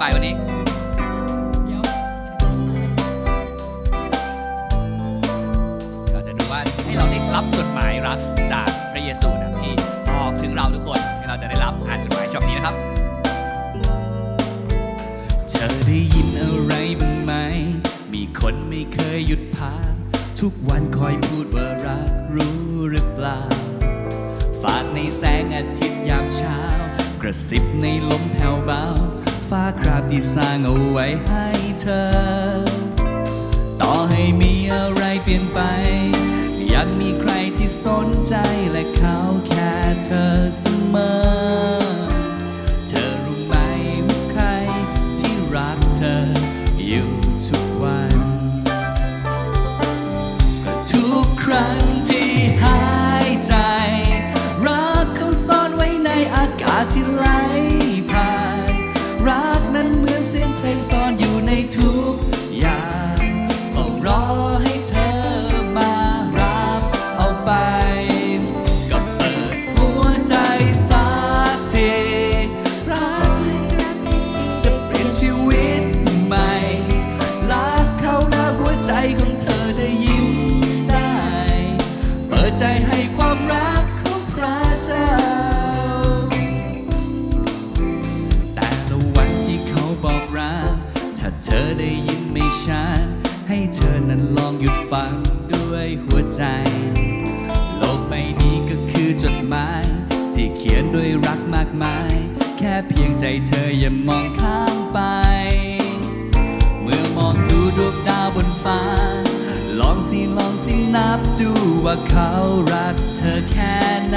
บ่ายวันนี้เราจะดูว่าให้เราได้รับจดหมายรักจากพระเยซูนะที่บอกถึงเราทุกคนให้เราจะได้รับอ่านจดหมายฉบับนี้นะครับ เธอได้ยินอะไรบ้างไหม มีคนไม่เคยหยุดพักทุกวันคอยพูดว่ารักรู้หรือเปล่า ฝากในแสงอาทิตย์ยามเช้า กระซิบในลมแผ่วเบา ฟ้าคราบที่สร้างเอาไว้ให้เธอ ต่อให้มีอะไรเปลี่ยนไปยังมีใครที่สนใจและเขาแค่เธอเสมอ นับดูว่าเขารักเธอแค่ไหน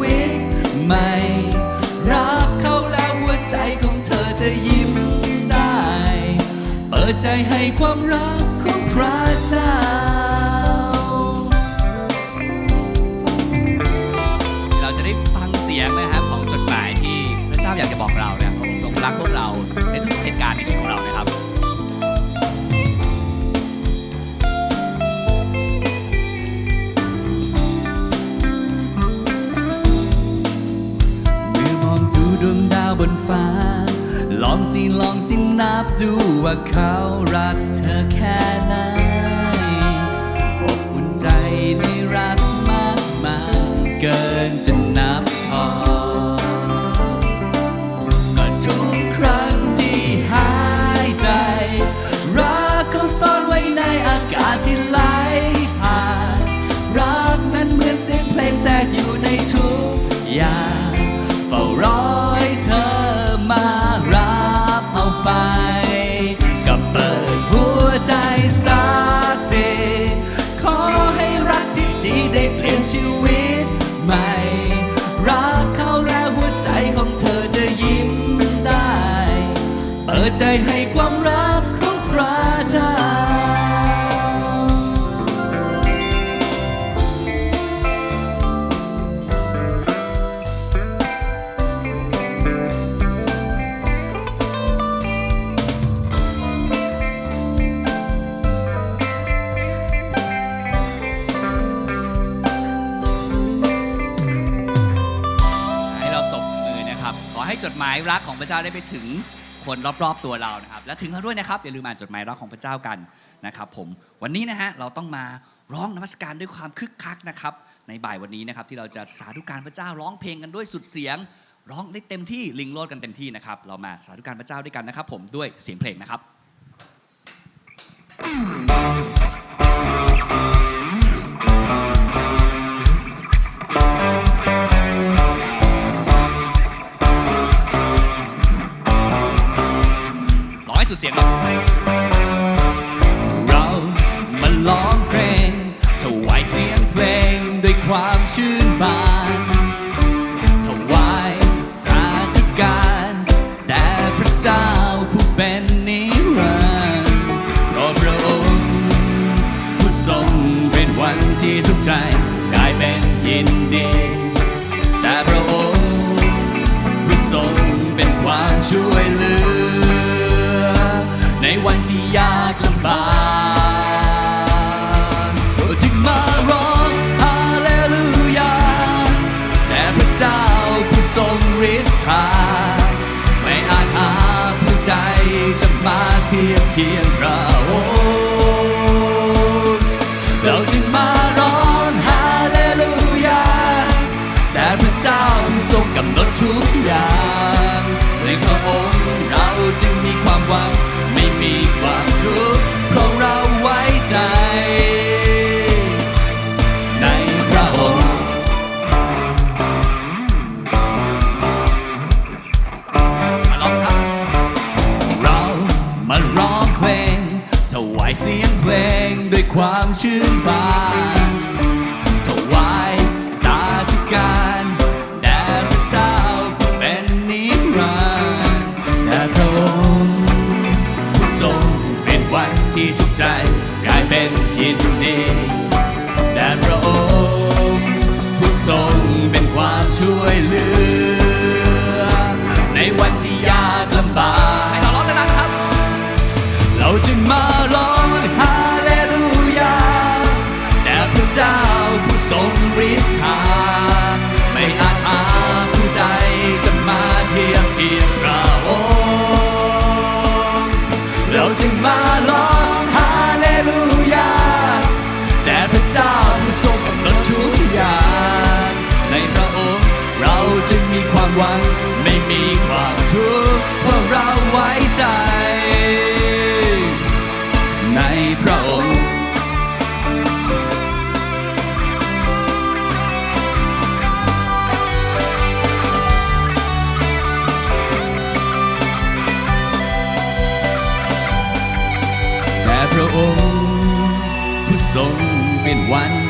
วิตใหม่ รักเขาแล้วหัวใจของเธอจะยิ้มได้ เปิดใจให้ความรักของพระเจ้าเราจะได้ฟังเสียงนะครับของจดหมายที่พระเจ้าอยากจะบอกเราเนี่ยพระองค์ทรงรักพวกเรา บนฟ้า ลองสิลองสินับดูว่าเขารัก ใจให้ความรักของพระเจ้าให้เราตบมือนะครับขอให้จดหมายรักของพระเจ้าได้ไปถึง คนรอบๆตัวเรานะครับ และถึงเราด้วยนะครับอย่าลืมอ่านจดหมายรักของพระเจ้ากันนะครับ ผมวันนี้นะฮะเราต้องมาร้องนมัสการด้วยความคึกคักนะครับในบ่ายวันนี้นะครับที่เราจะสาธุการพระเจ้าร้องเพลงกันด้วยสุดเสียง ร้องได้เต็มที่ลิงโลดกันเต็มที่นะครับ เรามาสาธุการพระเจ้าด้วยกันนะครับ ผมด้วยเสียงเพลงนะครับ ร้อง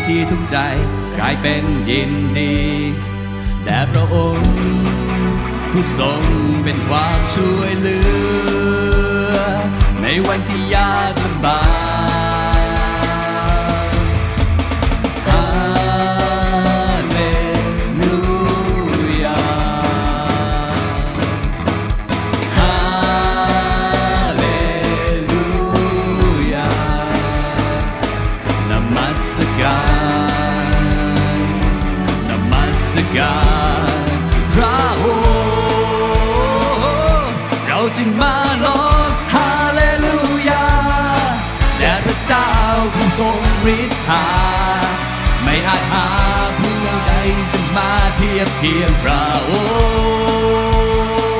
ที่ทุกใจกลายเป็นยินดีแด่พระองค์ ผู้ทรงเป็นความช่วยเหลือ ในวันที่ยากลำบาก ทรงฤทธา ไม่อาจหาผู้ใดจะมาเทียบเทียมพระอ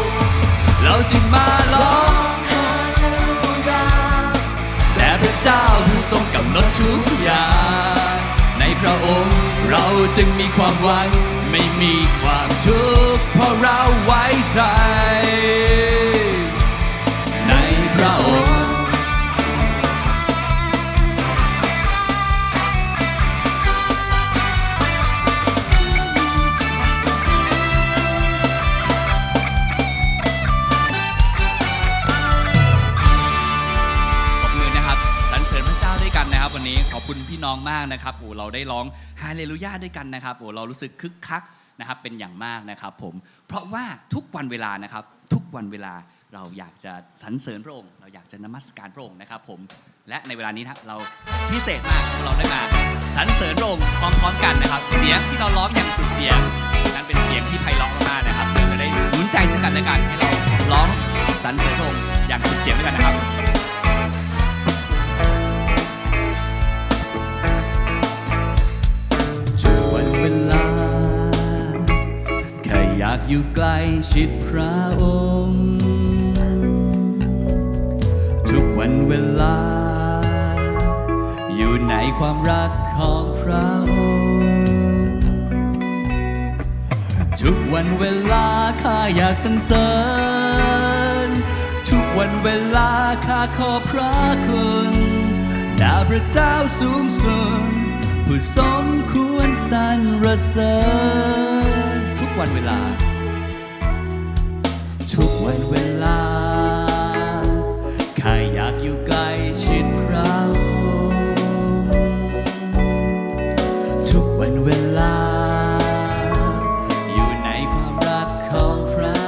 งค์เราจึงมาร้องแด่พระเจ้าผู้ทรงกำหนดทุกอย่าง ในพระองค์เราจึงมีความหวัง ไม่มีความทุกข์เพราะเราไว้ใจ มากนะครับโอ้เราได้ร้องฮาเลลูยาด้วยกันนะครับโอ้เรารู้สึกคึกคักนะครับเป็นอย่างมากนะครับผมเพราะว่าทุกวันเวลานะครับทุกวันเวลาเราอยากจะสรรเสริญพระองค์เราอยากจะนมัสการพระองค์นะครับผมและในเวลานี้นะเราพิเศษมากเราได้มาสรรเสริญพระองค์พร้อมๆกันนะครับ เสียงที่เราร้องอย่างสุดเสียง นั้นเป็นเสียงที่ไพเราะมากๆนะครับเดี๋ยวจะได้หนุนใจซึ่งกันและกันให้เราร้องสรรเสริญพระองค์อย่างสุดเสียงด้วยกันนะครับ อยู่ใกล้ชิดพระองค์ ทุกวันเวลา อยู่ในความรักของพระองค์ ทุกวันเวลาข้าอยากสรรเสริญ ทุกวันเวลาข้าขอพระคุณดาพระเจ้าสูงสุดผู้สมควรสรรเสริญทุกวันเวลา วันเวลาแค่อยากอยู่ใกล้ชิดเรา ทุกวันเวลา อยู่ในความรักของเรา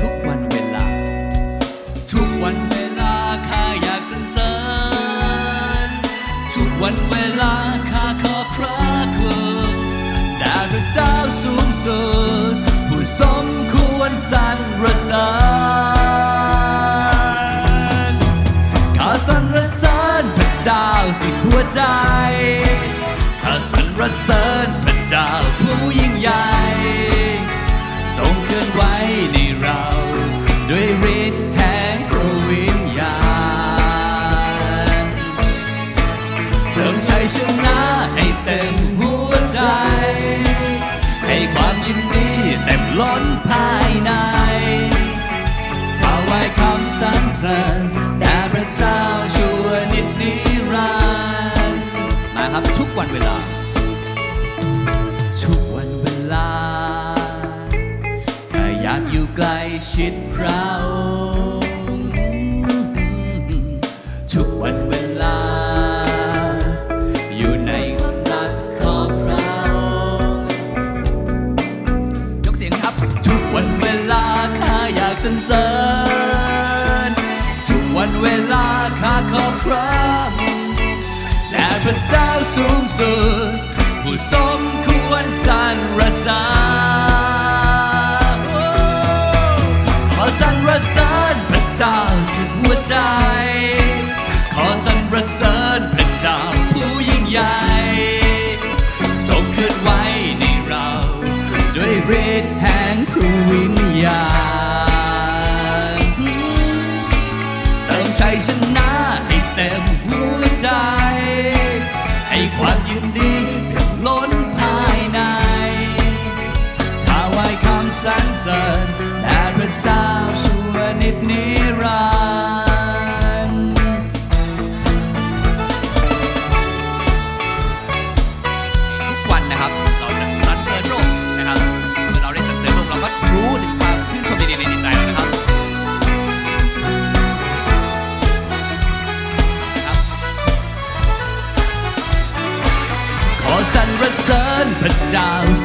ทุกวันเวลา ทุกวันเวลาข้าอยากสรรเสริญทุกวันเวลาข้าขอพระคุณดาวพระเจ้าสูงสุด รเสริญขอสรรเสริญพระเจ้าสุดหัวใจขอสรรเสริญพระเจ้าผู้ยิ่งใหญ่ทรงเคลื่อนไหวในเราด้วยฤทธิ์แห่งพระวิญญาณเติมชัยชนะให้เต็มหัวใจ ให้ความยินดีเต็มล้นภายใน ถวายคำสรรเสริญแด่พระเจ้าชั่วนิดนิรันดร์มาครับทุกวันเวลา ทุกวันเวลาข้าอยากอยู่ใกล้ชิดพระองค์ทุกวันเว สูงสุดผู้สมควรสรรเสริญขอสรรเสริญพระเจ้าสุดหัวใจ ขอสรรเสริญพระเจ้าผู้ยิ่งใหญ่ทรงเคลื่อนไหวในเรา ด้วยฤทธิ์แห่งพระวิญญาณ ให้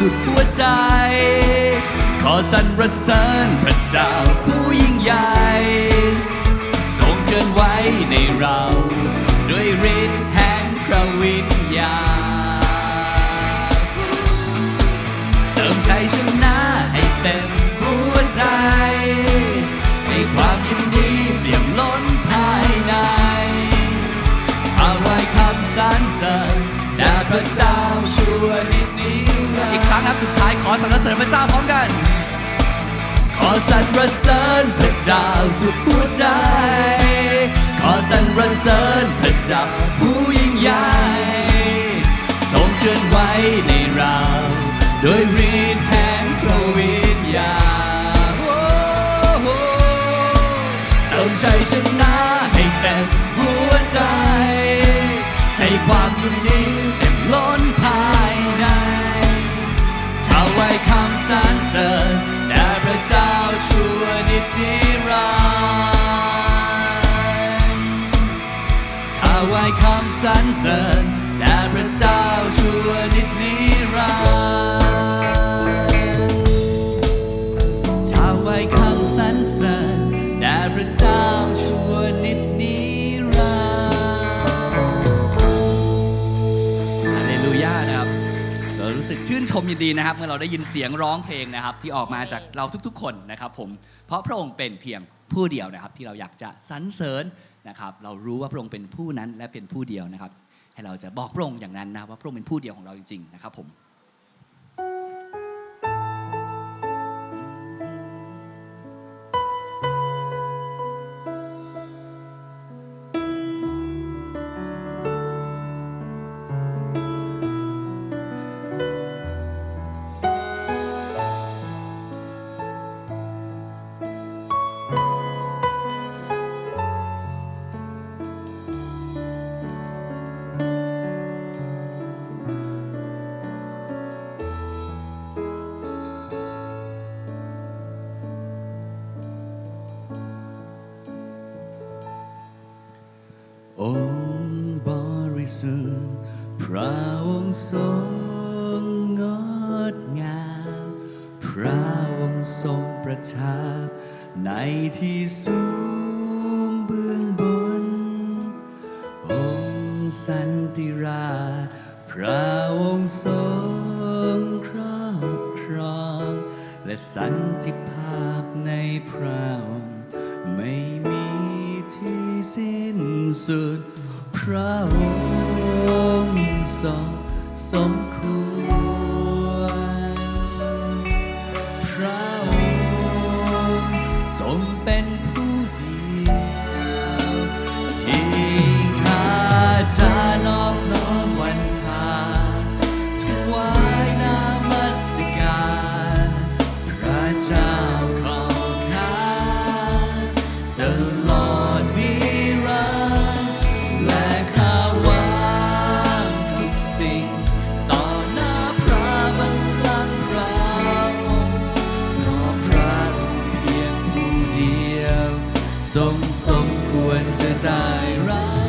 สุดหัวใจ ขอสรรเสริญพระเจ้าผู้ยิ่งใหญ่ทรงเคลื่อนไหวในเรา ด้วยฤทธิ์แห่งพระวิญญาณเติมชัยชนะให้เต็มหัวใจให้ความยินดีเปี่ยมล้นภายในถวายคำสรรเสริญ แด่พระเจ้าชั่วนิดนี้อีกครั้งครับสุดท้ายขอสรรเสริญพระเจ้าพร้อมกัน ขอสรรเสริญพระเจ้าสุดหัวใจ ขอสรรเสริญพระเจ้าผู้ยิ่งใหญ่ทรงเคลื่อนไหวในเราโดยฤทธิ์แห่งพระวิญญาณเติมชัยชนะให้เต็มหัวใจ ให้ความยินดีเต็มล้นภายในถวายคำสรรเสริญแด่พระเจ้าชั่วนิดนิรันดร์ถวายคำสรรเสริญแด่พระเจ้าชั่วนิดนิรัน ชื่นชมยินดีนะครับ เมื่อเราได้ยินเสียงร้องเพลงนะครับ ที่ออกมาจากเราทุกๆ คนนะครับผมเพราะพระองค์เป็นเพียงผู้เดียวนะครับ ที่เราอยากจะสรรเสริญนะครับ เรารู้ว่าพระองค์เป็นผู้นั้นและเป็นผู้เดียวนะครับ ให้เราจะบอกพระองค์อย่างนั้นนะว่าพระองค์เป็นผู้เดียวของเราจริงๆนะครับผม องค์บริสุทธิ์พระองค์ทรงงดงาม พระองค์ทรงประทับในที่สูงเบื้องบน องค์สันติราพระองค์ทรงครอบครอง และสันติภ 痛苦。 สมสมควรจะได้รับ